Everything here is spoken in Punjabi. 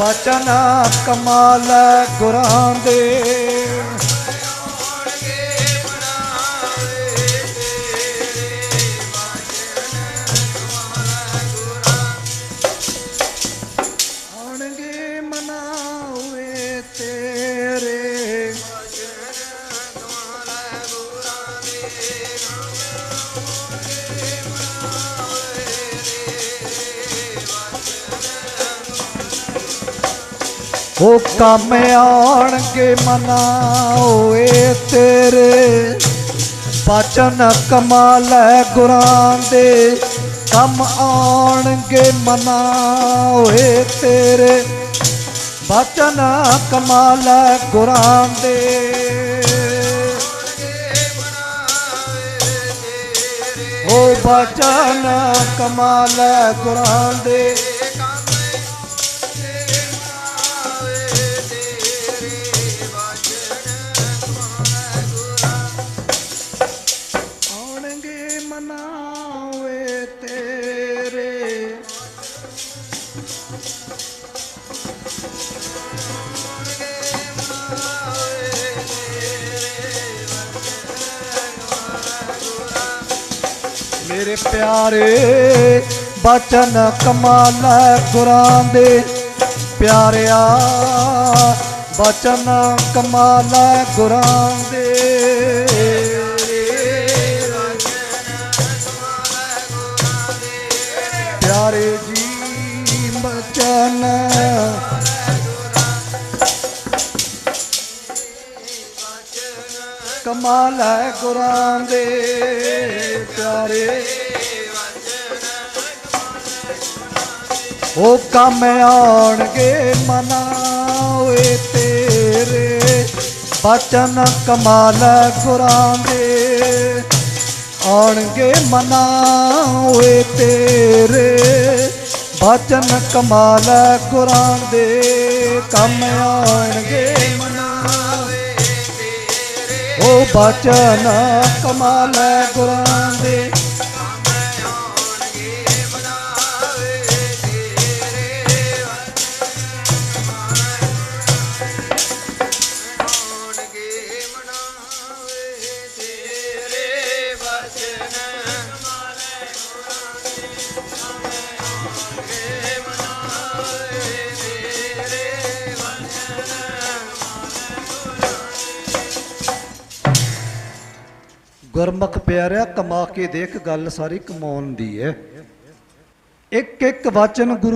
ਬਚਨ ਕਮਾਲ ਗੁਰਾਂ ਦੇ। ਆਉਣਗੇ ਮਨਾਵੇ ਤੇਰੇ। ਉਹ ਕੰਮ ਆਉਣਗੇ ਮਨਾਵੇ ਤੇਰੇ। ਬਚਨ ਕਮਾਲ ਗੁਰਾਂ ਦੇ। ਕੰਮ ਆਉਣਗੇ ਮਨਾਵੇ ਤੇਰੇ। ਬਚਨ ਕਮਾਲ ਗੁਰਾਂ ਦੇ। ਉਹ ਬਚਨ ਕਮਾਲ ਗੁਰਾਂ ਦੇ। ਮੇਰੇ ਪਿਆਰੇ ਬਚਨ ਕਮਾਲ ਗੁਰਾਂ ਦੇ। ਪਿਆਰਿਆ ਬਚਨ ਕਮਾਲ ਗੁਰਾਂ ਦੇ। ਪਿਆਰੇ ਕਮਾਲ ਹੈ ਗੁਰਾਂ ਦੇ ਪਿਆਰੇ। ਉਹ ਕੰਮ ਆਉਣਗੇ ਮਨਾ ਮਨਾਵੇ ਤੇਰੇ। ਬਚਨ ਕਮਾਲ ਗੁਰਾਂ ਦੇ। ਆਉਣਗੇ ਮਨਾ ਮਨਾਵੇ ਤੇਰੇ। ਬਚਨ ਕਮਾਲ ਗੁਰਾਂ ਦੇ। ਕੰਮ ਆਉਣਗੇ ਮਨਾ ਉਹ ਬਚਨ ਕਮਾਲ ਗੁਰਾਂ ਦੇ। ਗੁਰਮੁਖ ਪਿਆਰਿਆ ਕਮਾ ਕੇ ਦੇਖ ਗੱਲ ਸਾਰੀ ਕਮਾਉਣ ਦੀ ਹੈ ਇੱਕ ਇੱਕ ਵਚਨ ਗੁਰੂ